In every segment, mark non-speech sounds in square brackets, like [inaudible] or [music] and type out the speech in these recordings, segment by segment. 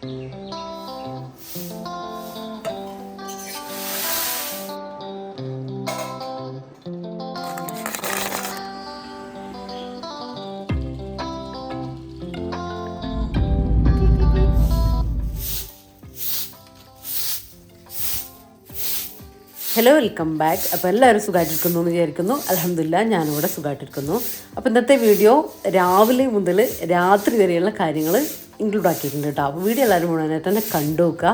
Hello welcome back അപ്പോൾ എല്ലാവരും സുഖമായിട്ടിരിക്കുന്നു എന്ന് വിചാരിക്കുന്നു. അലഹമില്ല ഞാനിവിടെ സുഖമായിട്ടിരിക്കുന്നു അപ്പോൾ ഇന്നത്തെ വീഡിയോ രാവിലെ മുതൽ രാത്രി വരെയുള്ള കാര്യങ്ങൾ ഇൻക്ലൂഡ് ആക്കിയിട്ടുണ്ട് കേട്ടോ. വീഡിയോ എല്ലാവരും മുഴുവനായിട്ട് തന്നെ കണ്ടു നോക്കുക.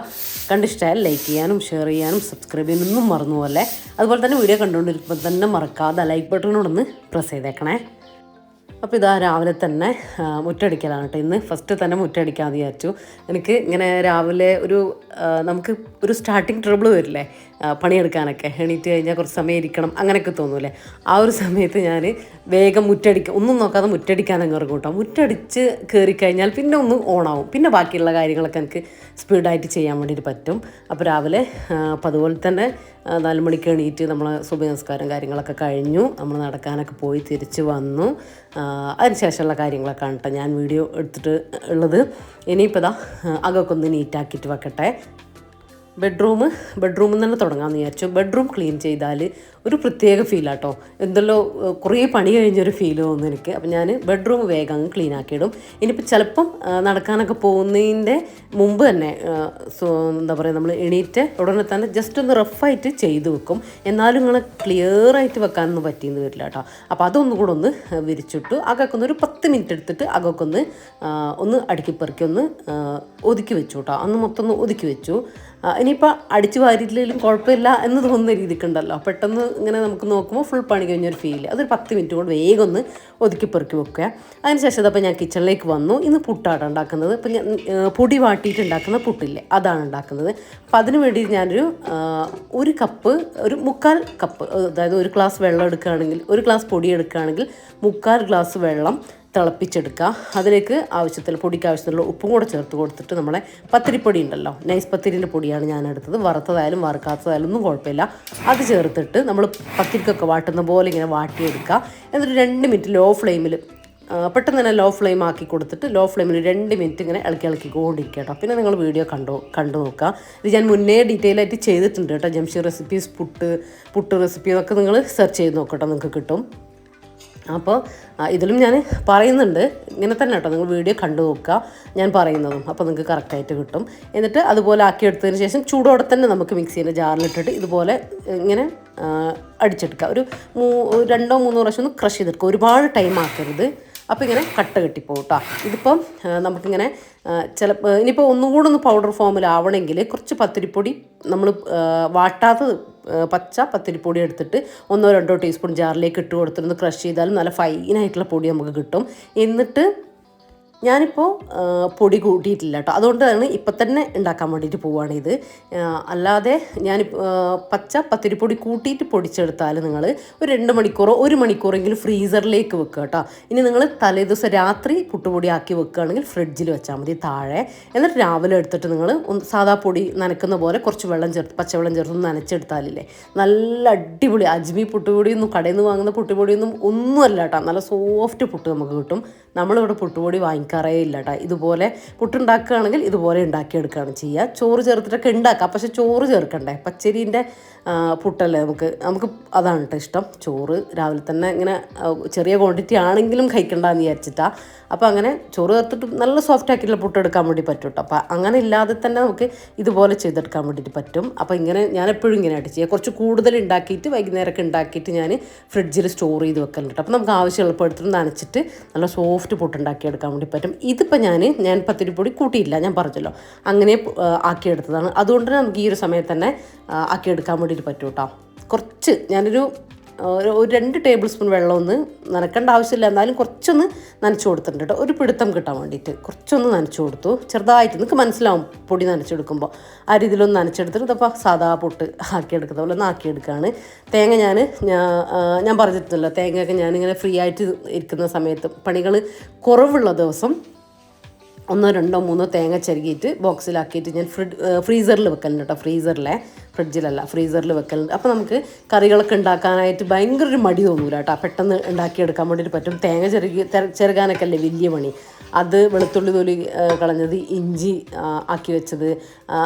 കണ്ടിഷ്ടമായാൽ ലൈക്ക് ചെയ്യാനും ഷെയർ ചെയ്യാനും സബ്സ്ക്രൈബ് ചെയ്യാനൊന്നും മറന്നു പോലെ അതുപോലെ തന്നെ വീഡിയോ കണ്ടുകൊണ്ടിരിക്കുമ്പോൾ തന്നെ മറക്കാതെ ലൈക്ക് ബട്ടണോടൊന്ന് പ്രസ് ചെയ്തേക്കണേ. അപ്പോൾ ഇതാ രാവിലെ തന്നെ മുറ്റടിക്കലാണ് കേട്ടോ. ഇന്ന് ഫസ്റ്റ് തന്നെ മുറ്റടിക്കാമെന്ന് വിചാരിച്ചു. എനിക്ക് ഇങ്ങനെ രാവിലെ ഒരു നമുക്ക് ഒരു സ്റ്റാർട്ടിങ് ട്രബിൾ വരില്ലേ. പണിയെടുക്കാനൊക്കെ എണീറ്റ് കഴിഞ്ഞാൽ കുറച്ച് സമയം ഇരിക്കണം അങ്ങനെയൊക്കെ തോന്നൂലേ ആ ഒരു സമയത്ത് ഞാൻ വേഗം മുറ്റടിക്കുക ഒന്നും നോക്കാതെ മുറ്റടിക്കാൻ അങ്ങ് ഇറങ്ങും കേട്ടോ മുറ്റടിച്ച് കയറിക്കഴിഞ്ഞാൽ പിന്നെ ഒന്ന് ഓണാവും. പിന്നെ ബാക്കിയുള്ള കാര്യങ്ങളൊക്കെ എനിക്ക് സ്പീഡായിട്ട് ചെയ്യാൻ വേണ്ടിയിട്ട് പറ്റും. അപ്പോൾ രാവിലെ അപ്പോൾ അതുപോലെ തന്നെ നാല് മണിക്ക് എണീറ്റ് നമ്മൾ സുഭ നമസ്കാരം കാര്യങ്ങളൊക്കെ കഴിഞ്ഞു. നമ്മൾ നടക്കാനൊക്കെ പോയി തിരിച്ച് വന്നു. അതിനുശേഷമുള്ള കാര്യങ്ങളൊക്കെ കേട്ടോ ഞാൻ വീഡിയോ എടുത്തിട്ട് ഉള്ളത്. ഇനിയിപ്പോൾ ഇതാ അകൊക്കെ ഒന്ന് നീറ്റാക്കിയിട്ട് വെക്കട്ടെ. ബെഡ്റൂം ബെഡ്റൂമിൽ നിന്ന് തന്നെ തുടങ്ങാമെന്ന് വിചാരിച്ചു. ബെഡ്റൂം ക്ലീൻ ചെയ്താൽ ഒരു പ്രത്യേക ഫീലാട്ടോ. എന്തല്ലോ കുറേ പണി കഴിഞ്ഞൊരു ഫീൽ തോന്നുന്നു എനിക്ക്. അപ്പം ഞാൻ ബെഡ്റൂം വേഗം അങ്ങ് ക്ലീൻ ആക്കിയിടും ഇനിയിപ്പോൾ ചിലപ്പം നടക്കാനൊക്കെ പോകുന്നതിന്റെ മുമ്പ് തന്നെ എന്താ പറയുക നമ്മൾ എണീറ്റ് ഉടനെ തന്നെ ജസ്റ്റ് ഒന്ന് റഫായിട്ട് ചെയ്തു വെക്കും. എന്നാലും നിങ്ങൾ ക്ലിയർ ആയിട്ട് വെക്കാനൊന്നും പറ്റിയെന്ന് വരില്ല കേട്ടോ. അപ്പോൾ അതൊന്നും കൂടെ ഒന്ന് വിരിച്ചിട്ടു. അകൊക്കെ ഒന്ന് ഒരു പത്ത് മിനിറ്റ് എടുത്തിട്ട് അകക്കൊന്ന് ഒന്ന് ആ, ഒന്ന് ഒതുക്കി വെച്ചു കേട്ടോ. അന്ന് മൊത്തം ഒന്ന് ഒതുക്കി വെച്ചു. ഇനിയിപ്പോൾ അടിച്ചു വാരിയില്ലെങ്കിലും കുഴപ്പമില്ല എന്ന് തോന്നുന്ന രീതിക്കുണ്ടല്ലോ പെട്ടെന്ന് ഇങ്ങനെ നമുക്ക് നോക്കുമ്പോൾ ഫുൾ പണി കഴിഞ്ഞൊരു ഫീൽ അതൊരു പത്ത് മിനിറ്റ് കൊണ്ട് വേഗം ഒന്ന് ഒതുക്കി പെറുക്കി വെക്കുക. അതിനുശേഷം അതപ്പോൾ ഞാൻ കിച്ചണിലേക്ക് വന്നു. ഇന്ന് പുട്ടാണ് ഉണ്ടാക്കുന്നത്. അപ്പം ഞാൻ പൊടി വാട്ടിയിട്ട് ഉണ്ടാക്കുന്ന പുട്ടില്ലേ അതാണ് ഉണ്ടാക്കുന്നത്. അപ്പോൾ അതിന് വേണ്ടി ഞാനൊരു ഒരു കപ്പ് ഒരു മുക്കാൽ കപ്പ് അതായത് ഒരു ഗ്ലാസ് വെള്ളം എടുക്കുകയാണെങ്കിൽ ഒരു ഗ്ലാസ് പൊടി എടുക്കുകയാണെങ്കിൽ മുക്കാൽ ഗ്ലാസ് വെള്ളം തിളപ്പിച്ചെടുക്കുക. അതിലേക്ക് ആവശ്യത്തിന് പൊടിക്ക് ആവശ്യത്തിലുള്ള ഉപ്പും കൂടെ ചേർത്ത് കൊടുത്തിട്ട് നമ്മളെ പത്തിരിപ്പൊടി ഉണ്ടല്ലോ. നൈസ് പത്തിരിന്റെ പൊടിയാണ് ഞാൻ എടുത്തത് വറുത്തതായാലും വറുക്കാത്തതായാലും ഒന്നും കുഴപ്പമില്ല. അത് ചേർത്തിട്ട് നമ്മൾ പത്തിരിക്കൊക്കെ വാട്ടുന്ന പോലെ ഇങ്ങനെ വാട്ടിയെടുക്കുക. എന്നിട്ട് രണ്ട് മിനിറ്റ് ലോ ഫ്ലെയിമിൽ പെട്ടെന്ന് തന്നെ ലോ ഫ്ലെയിം ആക്കി കൊടുത്തിട്ട് ലോ ഫ്ലെയിമിൽ രണ്ട് മിനിറ്റ് ഇങ്ങനെ ഇളക്കി ഇളക്കി കൊണ്ടിരിക്കുക കേട്ടോ. പിന്നെ നിങ്ങൾ വീഡിയോ കണ്ടു കണ്ടു നോക്കുക. ഇത് ഞാൻ മുന്നേ ഡീറ്റെയിൽ ആയിട്ട് ചെയ്തിട്ടുണ്ട് കേട്ടോ. ജംഷി റെസിപ്പീസ് പുട്ട് പുട്ട് റെസിപ്പി അതൊക്കെ നിങ്ങൾ സെർച്ച് ചെയ്ത് നോക്കട്ടോ നിങ്ങൾക്ക് കിട്ടും. അപ്പോൾ ഇതിലും ഞാൻ പറയുന്നുണ്ട്. ഇങ്ങനെ തന്നെ കേട്ടോ നിങ്ങൾ വീഡിയോ കണ്ടു നോക്കുക. ഞാൻ പറയുന്നതും. അപ്പോൾ നിങ്ങൾക്ക് കറക്റ്റായിട്ട് കിട്ടും. എന്നിട്ട് അതുപോലെ ആക്കി എടുത്തതിന് ശേഷം ചൂടോടെ തന്നെ നമുക്ക് മിക്സീന്റെ ജാറിലിട്ടിട്ട് ഇതുപോലെ ഇങ്ങനെ അടിച്ചെടുക്കുക. ഒരു മൂ രണ്ടോ മൂന്നോ പ്രാവശ്യം ഒന്ന് ക്രഷ് ചെയ്തെടുക്കുക. ഒരുപാട് ടൈം ആക്കരുത്. അപ്പോൾ ഇങ്ങനെ കട്ട കെട്ടിപ്പോ കേട്ടോ ഇതിപ്പം നമുക്കിങ്ങനെ ചില ഇനിയിപ്പോൾ ഒന്നും കൂടെ ഒന്ന് പൗഡർ ഫോമിലാവണമെങ്കിൽ കുറച്ച് പത്തിരിപ്പൊടി നമ്മൾ വാട്ടാത്ത പച്ച പത്തിരിപ്പൊടി എടുത്തിട്ട് ഒന്നോ രണ്ടോ ടീസ്പൂൺ ജാറിലേക്ക് ഇട്ട് കൊടുത്തിട്ട് ക്രഷ് ചെയ്താലും നല്ല ഫൈനായിട്ടുള്ള പൊടി നമുക്ക് കിട്ടും. എന്നിട്ട് ഞാനിപ്പോൾ പൊടി കൂട്ടിയിട്ടില്ല കേട്ടോ അതുകൊണ്ടാണ് ഇപ്പം തന്നെ ഉണ്ടാക്കാൻ വേണ്ടിയിട്ട് പോവുകയാണ് ഇത്. അല്ലാതെ ഞാൻ പച്ച പത്തിരിപ്പൊടി കൂട്ടിയിട്ട് പൊടിച്ചെടുത്താൽ നിങ്ങൾ ഒരു രണ്ട് മണിക്കൂറോ ഒരു മണിക്കൂറെങ്കിലും ഫ്രീസറിലേക്ക് വെക്കുക കേട്ടോ ഇനി നിങ്ങൾ തലേദിവസം രാത്രി പുട്ടുപൊടി ആക്കി വെക്കുകയാണെങ്കിൽ ഫ്രിഡ്ജിൽ വെച്ചാൽ മതി താഴെ. എന്നിട്ട് രാവിലെ എടുത്തിട്ട് നിങ്ങൾ സാധാ പൊടി നനക്കുന്ന പോലെ കുറച്ച് വെള്ളം ചേർത്ത് പച്ചവെള്ളം ചേർത്ത് നനച്ചെടുത്താലില്ലേ. നല്ല അടിപൊളി അജ്മി പുട്ടുപൊടിയൊന്നും കടയിൽ നിന്ന് വാങ്ങുന്ന പുട്ടുപൊടിയൊന്നും ഒന്നുമല്ല കേട്ടോ നല്ല സോഫ്റ്റ് പുട്ട് നമുക്ക് കിട്ടും. നമ്മളിവിടെ പുട്ടുപൊടി വാങ്ങിക്കാറേ ഇല്ല കേട്ടോ ഇതുപോലെ പുട്ടുണ്ടാക്കുകയാണെങ്കിൽ ഇതുപോലെ ഉണ്ടാക്കിയെടുക്കുകയാണ് ചെയ്യുക. ചോറ് ചേർത്തിട്ടൊക്കെ ഉണ്ടാക്കാം. പക്ഷേ ചോറ് ചേർക്കണ്ടേ? പച്ചരീന്റെ പുട്ടല്ലേ നമുക്ക്? നമുക്ക് അതാണ് കേട്ടോ ഇഷ്ടം. ചോറ് രാവിലെ തന്നെ ഇങ്ങനെ ചെറിയ ക്വാണ്ടിറ്റി ആണെങ്കിലും കഴിക്കണ്ടെന്ന് വിചാരിച്ചിട്ടാണ് അപ്പോൾ അങ്ങനെ ചോറ് ചേർത്തിട്ട് നല്ല സോഫ്റ്റ് ആക്കിയിട്ടുള്ള പുട്ട് എടുക്കാൻ വേണ്ടി പറ്റും കേട്ടോ അപ്പോൾ അങ്ങനെ ഇല്ലാതെ തന്നെ നമുക്ക് ഇതുപോലെ ചെയ്തെടുക്കാൻ വേണ്ടിയിട്ട് പറ്റും. അപ്പോൾ ഇങ്ങനെ ഞാൻ എപ്പോഴും ഇങ്ങനെ ആയിട്ട് ചെയ്യുക കുറച്ച് കൂടുതൽ ഉണ്ടാക്കിയിട്ട് വൈകുന്നേരമൊക്കെ ഉണ്ടാക്കിയിട്ട് ഞാൻ ഫ്രിഡ്ജിൽ സ്റ്റോർ ചെയ്ത് വെക്കലുണ്ട് അപ്പോൾ നമുക്ക് ആവശ്യം എടുത്തിട്ട് നനച്ചിട്ട് നല്ല സോഫ്റ്റ് പുട്ട് ഉണ്ടാക്കിയെടുക്കാൻ വേണ്ടി പറ്റും. ഇതിപ്പോൾ ഞാൻ ഞാൻ പത്തിരിപ്പൊടി കൂട്ടിയില്ല ഞാൻ പറഞ്ഞല്ലോ. അങ്ങനെ ആക്കിയെടുത്തതാണ്. അതുകൊണ്ട് നമുക്ക് ഈ ഒരു സമയത്ത് തന്നെ ആക്കിയെടുക്കാൻ ആക്കിയെടുക്കാൻ വേണ്ടിയിട്ട് പറ്റും കേട്ടോ കുറച്ച് ഞാനൊരു ഒരു ഒരു രണ്ട് ടേബിൾ സ്പൂൺ വെള്ളം ഒന്ന് നനക്കേണ്ട ആവശ്യമില്ല. എന്നാലും കുറച്ചൊന്ന് നനച്ചു കൊടുത്തിട്ടുണ്ട് കേട്ടോ ഒരു പിടുത്തം കിട്ടാൻ വേണ്ടിയിട്ട് കുറച്ചൊന്ന് നനച്ചു കൊടുത്തു. ചെറുതായിട്ട് നിങ്ങൾക്ക് മനസ്സിലാവും പൊടി നനച്ചെടുക്കുമ്പോൾ ആ രീതിയിലൊന്ന് നനച്ചെടുത്തിട്ട് ഇതപ്പോൾ സാധാ പൊട്ട് ആക്കിയെടുക്കുന്ന പോലെ ഒന്ന് ആക്കിയെടുക്കുകയാണ് തേങ്ങ ഞാൻ ഞാൻ പറഞ്ഞിട്ടില്ല തേങ്ങയൊക്കെ ഞാനിങ്ങനെ ഫ്രീ ആയിട്ട് ഇരിക്കുന്ന സമയത്ത് പണികൾ കുറവുള്ള ദിവസം ഒന്നോ രണ്ടോ മൂന്നോ തേങ്ങ ചെരുകിയിട്ട് ബോക്സിലാക്കിയിട്ട് ഞാൻ ഫ്രിഡ് ഫ്രീസറിൽ വെക്കലുണ്ട് കേട്ടോ. ഫ്രീസറിലെ ഫ്രിഡ്ജിലല്ല ഫ്രീസറിൽ വെക്കലുണ്ട്. അപ്പോൾ നമുക്ക് കറികളൊക്കെ ഉണ്ടാക്കാനായിട്ട് ഭയങ്കര ഒരു മടി തോന്നൂല കേട്ടോ. പെട്ടെന്ന് ഉണ്ടാക്കിയെടുക്കാൻ വേണ്ടിയിട്ട് പറ്റും. തേങ്ങ ചെറുകി ചെറുകാനൊക്കെ അല്ലേ വലിയ പണി. അത് വെളുത്തുള്ളി തൊലി കളഞ്ഞത് ഇഞ്ചി ആക്കി വെച്ചത്.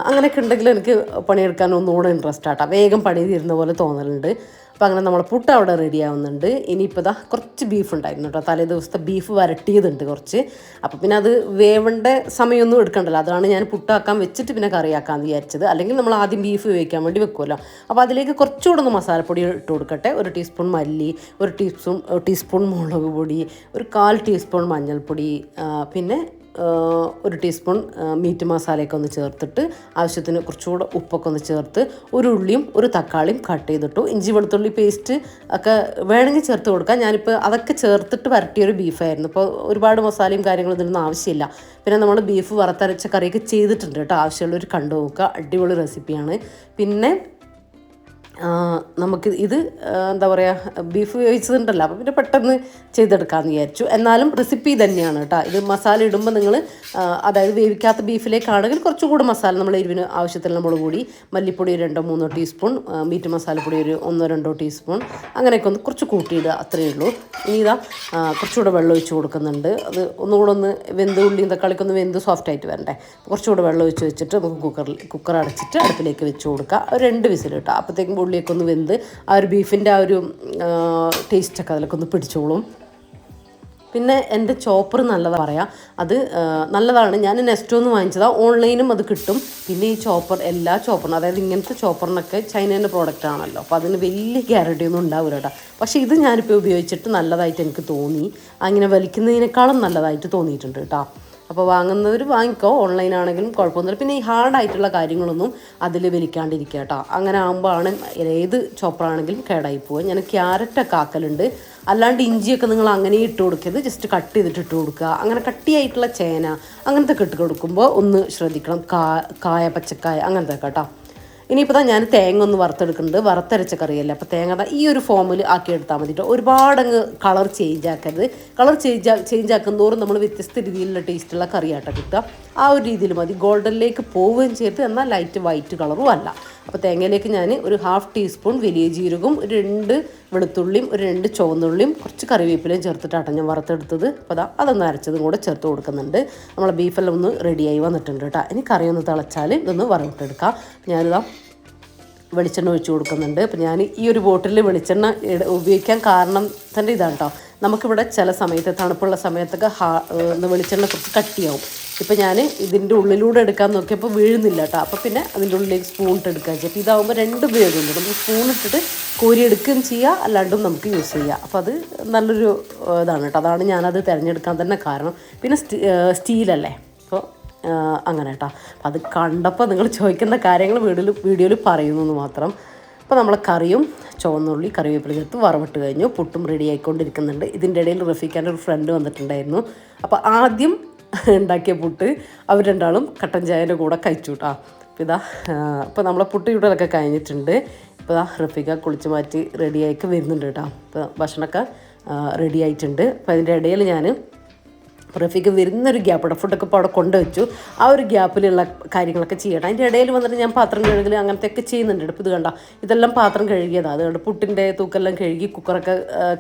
അങ്ങനെയൊക്കെ ഉണ്ടെങ്കിൽ എനിക്ക് പണിയെടുക്കാൻ ഒന്നുകൂടെ ഇൻട്രസ്റ്റ് ആട്ടോ വേഗം പണി തീരുന്ന പോലെ തോന്നലുണ്ട്. അപ്പോൾ അങ്ങനെ നമ്മളെ പുട്ട് അവിടെ റെഡി ആവുന്നുണ്ട്. ഇനിയിപ്പോൾ ഇതാ കുറച്ച് ബീഫ് ഉണ്ടായിരുന്നു കേട്ടോ. തലേ ദിവസത്തെ ബീഫ് വരട്ടിയതുണ്ട് കുറച്ച്. അപ്പോൾ പിന്നെ അത് വേവേണ്ട സമയമൊന്നും എടുക്കണ്ടല്ലോ. അതാണ് ഞാൻ പുട്ടാക്കാൻ വെച്ചിട്ട് പിന്നെ കറിയാക്കാമെന്ന് വിചാരിച്ചത്. അല്ലെങ്കിൽ നമ്മൾ ആദ്യം ബീഫ് വേവിക്കാൻ വേണ്ടി വെക്കുമല്ലോ. അപ്പോൾ അതിലേക്ക് കുറച്ചുകൂടെ ഒന്ന് മസാലപ്പൊടി ഇട്ട് കൊടുക്കട്ടെ. ഒരു ടീസ്പൂൺ മല്ലി ഒരു ടീസ്പൂൺ ടീസ്പൂൺ മുളക് പൊടി ഒരു കാൽ ടീസ്പൂൺ മഞ്ഞൾപ്പൊടി പിന്നെ ഒരു ടീസ്പൂൺ മീറ്റ് മസാലയൊക്കെ ഒന്ന് ചേർത്തിട്ട് ആവശ്യത്തിന് കുറച്ചുകൂടെ ഉപ്പൊക്കെ ഒന്ന് ചേർത്ത് ഒരു ഉള്ളിയും ഒരു തക്കാളിയും കട്ട് ചെയ്തിട്ടു. ഇഞ്ചി വെളുത്തുള്ളി പേസ്റ്റ് ഒക്കെ വേണമെങ്കിൽ ചേർത്ത് കൊടുക്കാം. ഞാനിപ്പോൾ അതൊക്കെ ചേർത്തിട്ട് വരട്ടിയൊരു ബീഫായിരുന്നു ഇപ്പോൾ ഒരുപാട് മസാലയും കാര്യങ്ങളും ഇതിനൊന്നും ആവശ്യമില്ല. പിന്നെ നമ്മൾ ബീഫ് വറുത്തരച്ച കറിയൊക്കെ ചെയ്തിട്ടുണ്ട് കേട്ടോ. ആവശ്യമുള്ളവർ കണ്ടു നോക്കുക. അടിപൊളി റെസിപ്പിയാണ് പിന്നെ നമുക്ക് ഇത് എന്താ പറയുക ബീഫ് വേവിച്ചതുണ്ടല്ലോ അപ്പോൾ പിന്നെ പെട്ടെന്ന് ചെയ്തെടുക്കാമെന്ന് വിചാരിച്ചു. എന്നാലും റെസിപ്പി തന്നെയാണ് കേട്ടോ. ഇത് മസാല ഇടുമ്പോൾ നിങ്ങൾ അതായത് വേവിക്കാത്ത ബീഫിലേക്കാണെങ്കിൽ കുറച്ചുകൂടി മസാല നമ്മൾ എരിവിന് ആവശ്യത്തിനുള്ള മുളക് കൂടി മല്ലിപ്പൊടി രണ്ടോ മൂന്നോ ടീസ്പൂൺ മീറ്റ് മസാലപ്പൊടി ഒരു ഒന്നോ രണ്ടോ ടീസ്പൂൺ അങ്ങനെയൊക്കെ ഒന്ന് കുറച്ച് കൂട്ടിയിടുക. അത്രയേ ഉള്ളൂ. ഇനി ഇതാ കുറച്ചുകൂടെ വെള്ളം ഒഴിച്ച് കൊടുക്കുന്നുണ്ട്. അത് ഒന്നുകൂടെ ഒന്ന് വെന്ത് ഉള്ളിയും തക്കാളിക്ക് ഒന്ന് വെന്ത് സോഫ്റ്റ് ആയിട്ട് വരണ്ടേ. കുറച്ചുകൂടെ വെള്ളം ഒഴിച്ച് വെച്ചിട്ട് നമുക്ക് കുക്കറിൽ കുക്കർ അടച്ചിട്ട് അടുപ്പിലേക്ക് വെച്ച് കൊടുക്കുക ഒരു രണ്ട് വിസിൽ കിട്ടുക അപ്പോഴത്തേക്കും ഉള്ളിയൊക്കെ ഒന്ന് വെന്ത് ആ ഒരു ബീഫിന്റെ ആ ഒരു ടേസ്റ്റൊക്കെ അതിലൊക്കെ ഒന്ന് പിടിച്ചോളും. പിന്നെ എന്റെ ചോപ്പർ നല്ലതാണ് പറയാം. അത് നല്ലതാണ്. ഞാൻ നെസ്റ്റോന്ന് വാങ്ങിച്ചതാണ് ഓൺലൈനും അത് കിട്ടും. പിന്നെ ഈ ചോപ്പർ എല്ലാ ചോപ്പറിനും അതായത് ഇങ്ങനത്തെ ചോപ്പറിനൊക്കെ ചൈനേന്റെ പ്രോഡക്റ്റ് ആണല്ലോ. അപ്പോൾ അതിന് വലിയ ഗ്യാരണ്ടി ഒന്നും ഉണ്ടാവില്ല കേട്ടോ. പക്ഷേ ഇത് ഞാനിപ്പോൾ ഉപയോഗിച്ചിട്ട് നല്ലതായിട്ട് എനിക്ക് തോന്നി. അങ്ങനെ വലിക്കുന്നതിനേക്കാളും നല്ലതായിട്ട് തോന്നിയിട്ടുണ്ട് കേട്ടോ. അപ്പോൾ വാങ്ങുന്നവർ വാങ്ങിക്കോ ഓൺലൈൻ ആണെങ്കിലും കുഴപ്പമൊന്നുമില്ല. പിന്നെ ഈ ഹാർഡായിട്ടുള്ള കാര്യങ്ങളൊന്നും അതിൽ വലിക്കാണ്ടിരിക്കുക കേട്ടോ അങ്ങനെ ആകുമ്പോഴാണ് ഏത് ചോപ്പറാണെങ്കിലും കേടായി പോവുക. ഞാൻ ക്യാരറ്റൊക്കെ ആക്കലുണ്ട്. അല്ലാണ്ട് ഇഞ്ചിയൊക്കെ നിങ്ങൾ അങ്ങനെ ഇട്ട് കൊടുക്കരുത്. ജസ്റ്റ് കട്ട് ചെയ്തിട്ട് ഇട്ട് കൊടുക്കുക. അങ്ങനെ കട്ടിയായിട്ടുള്ള ചേന അങ്ങനത്തെ ഇട്ട് കൊടുക്കുമ്പോൾ ഒന്ന് ശ്രദ്ധിക്കണം. കായ പച്ചക്കായ അങ്ങനത്തെ കേട്ടോ ഇനിയിപ്പോൾ തന്നെ ഞാൻ തേങ്ങ ഒന്ന് വറുത്തെടുക്കുന്നുണ്ട്. വറുത്തരച്ച കറിയല്ല. അപ്പോൾ തേങ്ങ ഈ ഒരു ഫോമിൽ ആക്കി എടുത്താൽ ഒരുപാട് അങ്ങ് കളർ ചേഞ്ച് ആക്കരുത്. കളർ ചേഞ്ച് ചേഞ്ച് ആക്കുന്തോറും നമ്മൾ വ്യത്യസ്ത രീതിയിലുള്ള ടേസ്റ്റുള്ള കറിയാട്ടോ കിട്ടുക. ആ ഒരു രീതിയിൽ മതി. ഗോൾഡനിലേക്ക് പോവുകയും ചെയ്ത് എന്നാൽ ലൈറ്റ് വൈറ്റ് കളറും അല്ല. അപ്പോൾ തേങ്ങയിലേക്ക് ഞാൻ ഒരു ഹാഫ് ടീസ്പൂൺ വലിയ ജീരകവും ഒരു രണ്ട് വെളുത്തുള്ളിയും ഒരു രണ്ട് ചുവന്നുള്ളിയും കുറച്ച് കറിവേപ്പിലയും ചേർത്തിട്ടാണ് ഞാൻ വറുത്തെടുത്തത്. അപ്പോൾ അതാ അതൊന്ന് അരച്ചതും കൂടെ ചേർത്ത് കൊടുക്കുന്നുണ്ട്. നമ്മളെ ബീഫെല്ലാം ഒന്ന് റെഡിയായി വന്നിട്ടുണ്ട് കേട്ടോ. ഇനി കറി ഒന്ന് തിളച്ചാൽ ഇതൊന്ന് വറവിട്ടെടുക്കാം ഞാനിതാ വെളിച്ചെണ്ണ ഒഴിച്ചു കൊടുക്കുന്നുണ്ട്. അപ്പോൾ ഞാൻ ഈ ഒരു ബോട്ടിലിൽ വെളിച്ചെണ്ണ ഉപയോഗിക്കാൻ കാരണം തന്നെ ഇതാണ് കേട്ടോ. നമുക്കിവിടെ ചില സമയത്ത് തണുപ്പുള്ള സമയത്തൊക്കെ ഹാ വെളിച്ചെണ്ണ കുറച്ച് കട്ടിയാവും. ഇപ്പം ഞാൻ ഇതിന്റെ ഉള്ളിലൂടെ എടുക്കാൻ നോക്കിയപ്പോൾ വീഴുന്നില്ല കേട്ടോ അപ്പോൾ പിന്നെ അതിന്റെ ഉള്ളിലേക്ക് സ്പൂൺ ഇട്ട് എടുക്കുക അപ്പോൾ ഇതാവുമ്പോൾ രണ്ട് ഉപയോഗമുണ്ട് നമുക്ക് സ്പൂൺ ഇട്ടിട്ട് കോരി എടുക്കുകയും ചെയ്യുക അല്ലാണ്ടും നമുക്ക് യൂസ് ചെയ്യാം. അപ്പോൾ അത് നല്ലൊരു ഇതാണ് കേട്ടോ അതാണ് ഞാനത് തിരഞ്ഞെടുക്കാൻ തന്നെ കാരണം. പിന്നെ സ്റ്റീലല്ലേ? അപ്പോൾ അങ്ങനെ കേട്ടോ അത് കണ്ടപ്പോൾ നിങ്ങൾ ചോദിക്കുന്ന കാര്യങ്ങൾ വീഡിയോയിൽ വീഡിയോയിൽ പറയുന്നു മാത്രം. അപ്പോൾ നമ്മൾ കറിയും ചുവന്നുള്ളി കറിവേപ്പില ചേർത്ത് വറവിട്ട് കഴിഞ്ഞു. പുട്ടും റെഡി ആയിക്കൊണ്ടിരിക്കുന്നുണ്ട്. ഇതിന്റെ ഇടയിൽ റഫീഖാന്റെ ഒരു ഫ്രണ്ട് വന്നിട്ടുണ്ടായിരുന്നു. അപ്പോൾ ആദ്യം ഉണ്ടാക്കിയ പുട്ട് അവർ രണ്ടാളും കട്ടൻ ചായന്റെ കൂടെ കഴിച്ചു കേട്ടോ അപ്പോൾ ഇതാ അപ്പോൾ നമ്മളെ പുട്ട് ചൂടലൊക്കെ കഴിഞ്ഞിട്ടുണ്ട്. ഇപ്പോൾ ഇതാ റഫീഖ കുളിച്ച് മാറ്റി റെഡിയായിക്ക് വരുന്നുണ്ട് കേട്ടോ അപ്പോൾ ഭക്ഷണമൊക്കെ റെഡി ആയിട്ടുണ്ട്. അപ്പോൾ അതിന്റെ ഇടയിൽ ഞാൻ റഫീക്ക് വരുന്നൊരു ഗ്യാപ്പ് ഉണ്ട്. ഫുഡൊക്കെ ഇപ്പോൾ അവിടെ കൊണ്ടുവച്ചു. ആ ഒരു ഗ്യാപ്പിലുള്ള കാര്യങ്ങളൊക്കെ ചെയ്യണം. അതിന്റെ ഇടയിൽ വന്നിട്ട് ഞാൻ പാത്രം കഴുകൽ അങ്ങനത്തെയൊക്കെ ചെയ്യുന്നുണ്ട്. ഇപ്പോൾ ഇത് കണ്ട. ഇതെല്ലാം പാത്രം കഴുകിയതാണ് അതുകൊണ്ട് കണ്ട് പുട്ടിന്റെ തൂക്കെല്ലാം കഴുകി കുക്കറൊക്കെ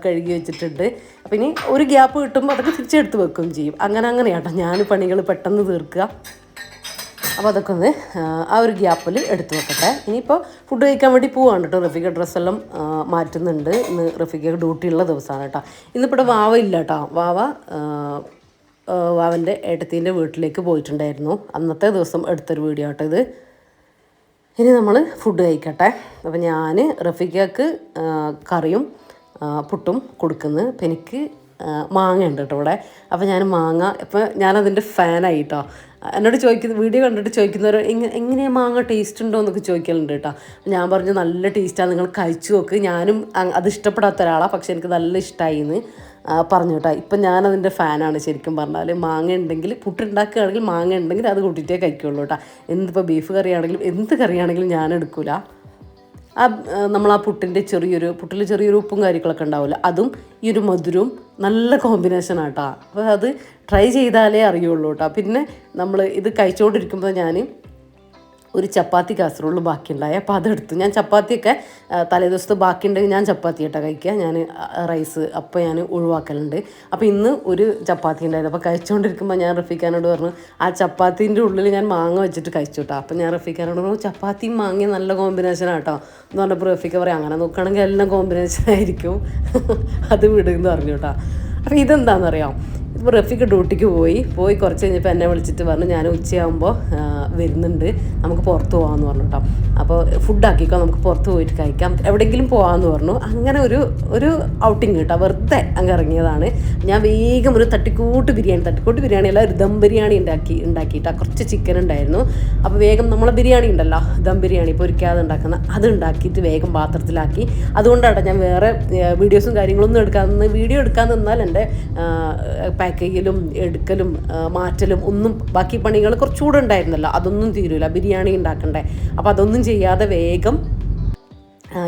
കഴുകി വെച്ചിട്ടുണ്ട്. അപ്പം ഇനി ഒരു ഗ്യാപ്പ് കിട്ടുമ്പോൾ അതൊക്കെ തിരിച്ചെടുത്ത് വെക്കുകയും ചെയ്യും. അങ്ങനെ അങ്ങനെയാട്ടോ. ഞാൻ പണികൾ പെട്ടെന്ന് തീർക്കുക. അപ്പോൾ അതൊക്കെ ഒന്ന് ആ ഒരു ഗ്യാപ്പിൽ എടുത്തു വെക്കട്ടെ. ഇനിയിപ്പോൾ ഫുഡ് കഴിക്കാൻ വേണ്ടി പോവാണ് കേട്ടോ. റഫീഖ ഡ്രസ്സെല്ലാം മാറ്റുന്നുണ്ട്. ഇന്ന് റഫീഖ ഡ്യൂട്ടി ഉള്ള ദിവസമാണ് കേട്ടോ. ഇന്നിപ്പോൾ വാവ ഇല്ല കേട്ടോ. വാവ ആ, ഏട്ടത്തിന്റെ വീട്ടിലേക്ക് പോയിട്ടുണ്ടായിരുന്നു. അന്നത്തെ ദിവസം എടുത്തൊരു വീഡിയോ ആട്ടോ ഇത്. ഇനി നമ്മൾ ഫുഡ് കഴിക്കട്ടെ. അപ്പോൾ ഞാൻ റഫീഖക്ക് കറിയും പുട്ടും കൊടുക്കുന്നു. അപ്പം എനിക്ക് മാങ്ങ ഉണ്ട് കേട്ടോ ഇവിടെ. അപ്പോൾ ഞാൻ മാങ്ങ ഇപ്പോൾ ഞാനതിന്റെ ഫാനായി കേട്ടോ എന്നോട് ചോദിക്കുന്ന വീഡിയോ കണ്ടിട്ട് ചോദിക്കുന്നവർ എങ്ങനെ മാങ്ങ ടേസ്റ്റ് ഉണ്ടോ? എന്നൊക്കെ ചോദിക്കലുണ്ട് കേട്ടോ. ഞാൻ പറഞ്ഞു നല്ല ടേസ്റ്റാണ് നിങ്ങൾ കഴിച്ചു നോക്ക്. ഞാനും അത് ഇഷ്ടപ്പെടാത്ത ഒരാളാണ് പക്ഷെ എനിക്ക് നല്ല ഇഷ്ടമായി എന്ന് ആ, പറഞ്ഞു കേട്ടോ. ഇപ്പം ഞാനതിന്റെ ഫാനാണ് ശരിക്കും പറഞ്ഞാൽ മാങ്ങ ഉണ്ടെങ്കിൽ പുട്ടുണ്ടാക്കുകയാണെങ്കിൽ മാങ്ങ ഉണ്ടെങ്കിൽ അത് കൂട്ടിയിട്ടേ കഴിക്കുള്ളൂ കേട്ടോ. എന്തിപ്പോൾ ബീഫ് കറിയാണെങ്കിലും എന്ത് കറിയാണെങ്കിലും ഞാൻ എടുക്കൂല. ആ നമ്മൾ ആ പുട്ടിന്റെ ചെറിയൊരു പുട്ടിൽ ചെറിയൊരു ഉപ്പും കാര്യങ്ങളൊക്കെ ഉണ്ടാവില്ല അതും ഈ ഒരു മധുരവും നല്ല കോമ്പിനേഷൻ ആട്ടോ. അപ്പോൾ അത് ട്രൈ ചെയ്താലേ അറിയുള്ളൂ കേട്ടോ പിന്നെ നമ്മൾ ഇത് കഴിച്ചുകൊണ്ടിരിക്കുമ്പോൾ ഞാൻ ഒരു ചപ്പാത്തി കാസറോൾ ബാക്കിയുണ്ടായി. അപ്പോൾ അതെടുത്തു. ഞാൻ ചപ്പാത്തിയൊക്കെ തലേദിവസത്തെ ബാക്കിയുണ്ടെങ്കിൽ ഞാൻ ചപ്പാത്തി കേട്ടോ കഴിക്കുക. ഞാൻ റൈസ് അപ്പോൾ ഞാൻ ഒഴിവാക്കലുണ്ട്. അപ്പോൾ ഇന്ന് ഒരു ചപ്പാത്തി ഉണ്ടായിരുന്നു. അപ്പോൾ കഴിച്ചുകൊണ്ടിരിക്കുമ്പോൾ ഞാൻ റഫീഖാനോട് പറഞ്ഞു ആ ചപ്പാത്തിന്റെ ഉള്ളിൽ ഞാൻ മാങ്ങ വെച്ചിട്ട് കഴിച്ചു കേട്ടോ അപ്പോൾ ഞാൻ റഫീഖാനോട് പറഞ്ഞു ചപ്പാത്തിയും മാങ്ങയും നല്ല കോമ്പിനേഷൻ ആട്ടോ. എന്ന് പറഞ്ഞപ്പോൾ റഫീഖ പറയാം അങ്ങനെ നോക്കുകയാണെങ്കിൽ എല്ലാം കോമ്പിനേഷൻ ആയിരിക്കും. [laughs] അത് വിടുമെന്ന് പറഞ്ഞു കേട്ടോ അപ്പോൾ ഇതെന്താണെന്നറിയാം ഇപ്പോൾ റഫിക്ക് ഡ്യൂട്ടിക്ക് പോയി. പോയി കുറച്ച് കഴിഞ്ഞപ്പോൾ എന്നെ വിളിച്ചിട്ട് പറഞ്ഞു ഞാൻ ഉച്ചയാകുമ്പോൾ വരുന്നുണ്ട്. നമുക്ക് പുറത്ത് പോകാമെന്ന് പറഞ്ഞു കേട്ടോ അപ്പോൾ ഫുഡ് ആക്കിക്കോ നമുക്ക് പുറത്ത് പോയിട്ട് കഴിക്കാം. എവിടെയെങ്കിലും പോകാമെന്ന് പറഞ്ഞു. അങ്ങനെ ഒരു ഒരു ഔട്ടിങ് കേട്ടോ വെറുതെ അങ്ങ് ഇറങ്ങിയതാണ്. ഞാൻ വേഗം ഒരു തട്ടിക്കൂട്ട് ബിരിയാണി തട്ടിക്കൂട്ട് ബിരിയാണി അല്ല ഒരു ദം ബിരിയാണി ഉണ്ടാക്കി ഉണ്ടാക്കിയിട്ട്. കുറച്ച് ചിക്കൻ ഉണ്ടായിരുന്നു. അപ്പോൾ വേഗം നമ്മളെ ബിരിയാണി ഉണ്ടല്ലോ ദം ബിരിയാണി പൊരിക്കാതെ ഉണ്ടാക്കുന്ന അത് ഉണ്ടാക്കിയിട്ട് വേഗം പാത്രത്തിലാക്കി. അതുകൊണ്ടാണ് ഞാൻ വേറെ വീഡിയോസും കാര്യങ്ങളൊന്നും എടുക്കാൻ നിന്ന് വീഡിയോ എടുക്കാൻ നിന്നാൽ എന്റെ പാക്ക് ചെയ്യലും എടുക്കലും മാറ്റലും ഒന്നും ബാക്കി പണികൾ കുറച്ചുകൂടെ ഉണ്ടായിരുന്നല്ലോ. അതൊന്നും തീരൂല. ബിരിയാണി ഉണ്ടാക്കണ്ടേ. അപ്പോൾ അതൊന്നും ചെയ്യാതെ വേഗം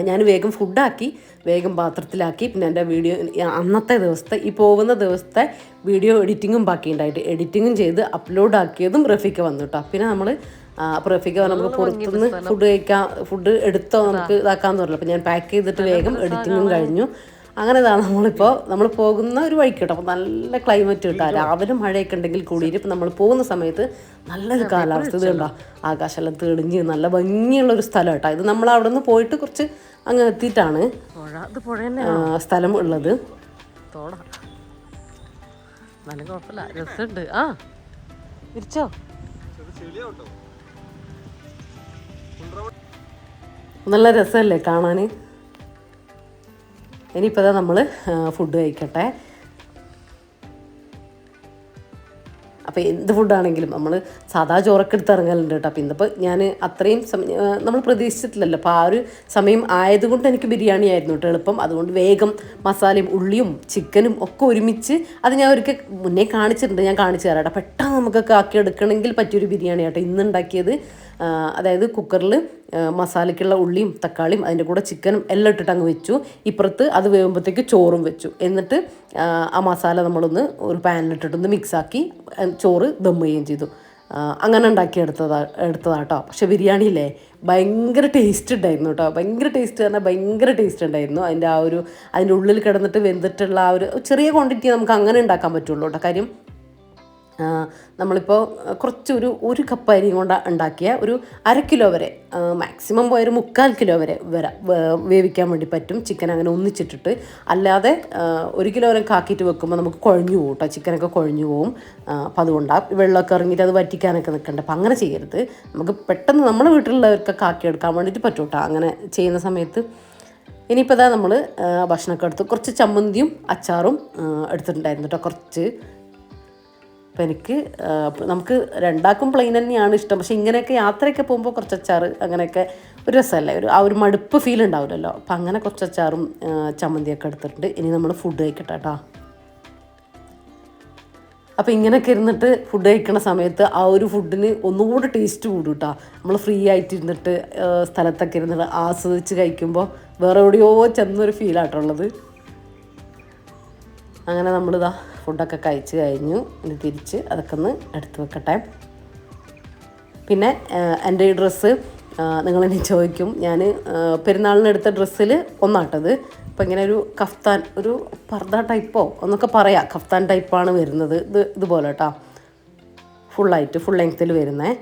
ഞാൻ വേഗം ഫുഡാക്കി വേഗം പാത്രത്തിലാക്കി. പിന്നെ എന്റെ വീഡിയോ അന്നത്തെ ദിവസത്തെ ഈ പോകുന്ന ദിവസത്തെ വീഡിയോ എഡിറ്റിങ്ങും ബാക്കി ഉണ്ടായിട്ട് എഡിറ്റിങ്ങും ചെയ്ത് അപ്ലോഡ് ആക്കിയതും റഫീക്ക വന്നു കേട്ടോ പിന്നെ നമ്മൾ റഫീക്ക നമുക്ക് പുറത്തുനിന്ന് ഫുഡ് കഴിക്കാം ഫുഡ് എടുത്തോ നമുക്ക് ഇതാക്കാമെന്ന് പറഞ്ഞു. അപ്പോൾ ഞാൻ പാക്ക് ചെയ്തിട്ട് വേഗം എഡിറ്റിങ്ങും കഴിഞ്ഞു. അങ്ങനെ ഇതാണ് നമ്മളിപ്പോൾ നമ്മൾ പോകുന്ന ഒരു വഴിക്ക് കേട്ടോ അപ്പോൾ നല്ല ക്ലൈമറ്റ് കിട്ടാം രാവിലെ മഴയൊക്കെ ഉണ്ടെങ്കിൽ കൂടിയിട്ട് ഇപ്പം നമ്മൾ പോകുന്ന സമയത്ത് നല്ലൊരു കാലാവസ്ഥ ഇത് കണ്ടോ? ആകാശമെല്ലാം തെളിഞ്ഞ് നല്ല ഭംഗിയുള്ള ഒരു സ്ഥലം കേട്ടോ. ഇത് നമ്മൾ അവിടെ നിന്ന് പോയിട്ട് കുറച്ച് അങ്ങ് എത്തിയിട്ടാണ് സ്ഥലം ഉള്ളത്. കുഴപ്പമില്ല. രസമുണ്ട്. ആ വിരിച്ചോ നല്ല രസമല്ലേ കാണാൻ ഇനിയിപ്പോൾ നമ്മൾ ഫുഡ് കഴിക്കട്ടെ. അപ്പോൾ എന്ത് ഫുഡാണെങ്കിലും നമ്മൾ സാധാ ചോറൊക്കെ എടുത്ത് ഇറങ്ങലുണ്ട് കേട്ടോ. അപ്പോൾ ഇന്നിപ്പോൾ ഞാൻ അത്രയും സമയം നമ്മൾ പ്രതീക്ഷിച്ചിട്ടില്ലല്ലോ. അപ്പോൾ ആ ഒരു സമയം ആയതുകൊണ്ട് എനിക്ക് ബിരിയാണി ആയിരുന്നു കേട്ടോ എളുപ്പം. അതുകൊണ്ട് വേഗം മസാലയും ഉള്ളിയും ചിക്കനും ഒക്കെ ഒരുമിച്ച് അത് ഞാൻ ഒരിക്കൽ മുന്നേ കാണിച്ചിട്ടുണ്ട്. ഞാൻ കാണിച്ചു തരാം കേട്ടോ. പെട്ടെന്ന് നമുക്കൊക്കെ ആക്കി എടുക്കണമെങ്കിൽ പറ്റിയൊരു ബിരിയാണി കേട്ടോ ഇന്ന് ഉണ്ടാക്കിയത്. ആ, അതായത് കുക്കറിൽ മസാലയ്ക്കുള്ള ഉള്ളിയും തക്കാളിയും അതിന്റെ കൂടെ ചിക്കനും എല്ലാം ഇട്ടിട്ട് അങ്ങ് വെച്ചു. ഇപ്പുറത്ത് അത് വേകുമ്പോഴത്തേക്ക് ചോറും വെച്ചു. എന്നിട്ട് ആ, മസാല നമ്മളൊന്ന് ഒരു പാനിലിട്ടിട്ടൊന്ന് മിക്സാക്കി ചോറ് ദം ചെയ്യുകയും ചെയ്തു. അങ്ങനെ ഉണ്ടാക്കി എടുത്തതാ എടുത്തതാട്ടോ. പക്ഷെ ബിരിയാണിയില്ലേ ഭയങ്കര ടേസ്റ്റ് ഉണ്ടായിരുന്നു കേട്ടോ ഭയങ്കര ടേസ്റ്റ് പറഞ്ഞാൽ ഭയങ്കര ടേസ്റ്റ് ഉണ്ടായിരുന്നു അതിന്റെ ആ ഒരു അതിന്റെ ഉള്ളിൽ കിടന്നിട്ട് വെന്തിട്ടുള്ള ആ ഒരു ചെറിയ ക്വാണ്ടിറ്റി നമുക്ക് അങ്ങനെ ഉണ്ടാക്കാൻ പറ്റുള്ളൂ കേട്ടോ കാര്യം നമ്മളിപ്പോൾ കുറച്ചൊരു ഒരു കപ്പ് അരി കൊണ്ട് ഉണ്ടാക്കിയ ഒരു അര കിലോ വരെ മാക്സിമം പോയ ഒരു മുക്കാൽ കിലോ വരെ വരെ വേവിക്കാൻ വേണ്ടി പറ്റും. ചിക്കൻ അങ്ങനെ ഒന്നിച്ചിട്ടിട്ട്. അല്ലാതെ ഒരു കിലോ വരെ കാക്കിയിട്ട് വെക്കുമ്പോൾ നമുക്ക് കുഴഞ്ഞു പോകും കേട്ടോ ചിക്കനൊക്കെ കുഴഞ്ഞു പോകും അപ്പോൾ അതുകൊണ്ടാണ് വെള്ളമൊക്കെ ഇറങ്ങിയിട്ട് അത് വറ്റിക്കാനൊക്കെ നിൽക്കണ്ട അപ്പം അങ്ങനെ ചെയ്യരുത്. നമുക്ക് പെട്ടെന്ന് നമ്മുടെ വീട്ടിലുള്ളവർക്കൊക്കെ എടുക്കാൻ വേണ്ടിയിട്ട് പറ്റും കേട്ടോ അങ്ങനെ ചെയ്യുന്ന സമയത്ത് ഇനിയിപ്പോൾ ഇതാ നമ്മൾ ഭക്ഷണമൊക്കെ എടുത്തു കുറച്ച് ചമ്മന്തിയും അച്ചാറും എടുത്തിട്ടുണ്ടായിരുന്നു കേട്ടോ കുറച്ച് അപ്പം എനിക്ക് നമുക്ക് രണ്ടാക്കും പ്ലെയിൻ തന്നെയാണ് ഇഷ്ടം. പക്ഷേ ഇങ്ങനെയൊക്കെ യാത്രയൊക്കെ പോകുമ്പോൾ കുറച്ച് അച്ചാർ അങ്ങനെയൊക്കെ ഒരു രസമല്ലേ? ഒരു ആ ഒരു മടുപ്പ് ഫീൽ ഉണ്ടാവില്ലല്ലോ? അപ്പം അങ്ങനെ കുറച്ച് അച്ചാറും ചമ്മന്തിയൊക്കെ എടുത്തിട്ടുണ്ട്. ഇനി നമ്മൾ ഫുഡ് കഴിക്കട്ടെ കേട്ടോ അപ്പോൾ ഇങ്ങനെയൊക്കെ ഇരുന്നിട്ട് ഫുഡ് കഴിക്കണ സമയത്ത് ആ ഒരു ഫുഡിന് ഒന്നുകൂടി ടേസ്റ്റ് കൂടും കേട്ടോ നമ്മൾ ഫ്രീ ആയിട്ട് ഇരുന്നിട്ട് സ്ഥലത്തൊക്കെ ഇരുന്നിട്ട് ആസ്വദിച്ച് കഴിക്കുമ്പോൾ വേറെ എവിടെയോ ചെന്നൊരു ഫീലാട്ടുള്ളത് അങ്ങനെ നമ്മളിതാ ഫുഡൊക്കെ കഴിച്ച് കഴിഞ്ഞു. ഇനി തിരിച്ച് അതൊക്കെ ഒന്ന് എടുത്ത് വെക്കട്ടെ. പിന്നെ എന്റെ ഈ ഡ്രസ്സ് നിങ്ങളെന്നെ ചോദിക്കും. ഞാൻ പെരുന്നാളിന് എടുത്ത ഡ്രസ്സിൽ ഒന്നാട്ടത്. ഇപ്പം ഇങ്ങനെ ഒരു കഫ്താൻ ഒരു പർദ്ദ ടൈപ്പോ എന്നൊക്കെ പറയാം. കഫ്താൻ ടൈപ്പാണ് വരുന്നത്. ഇത് ഇതുപോലെ കേട്ടോ ഫുള്ളായിട്ട് ഫുൾ ലെങ്ത്തിൽ വരുന്നത്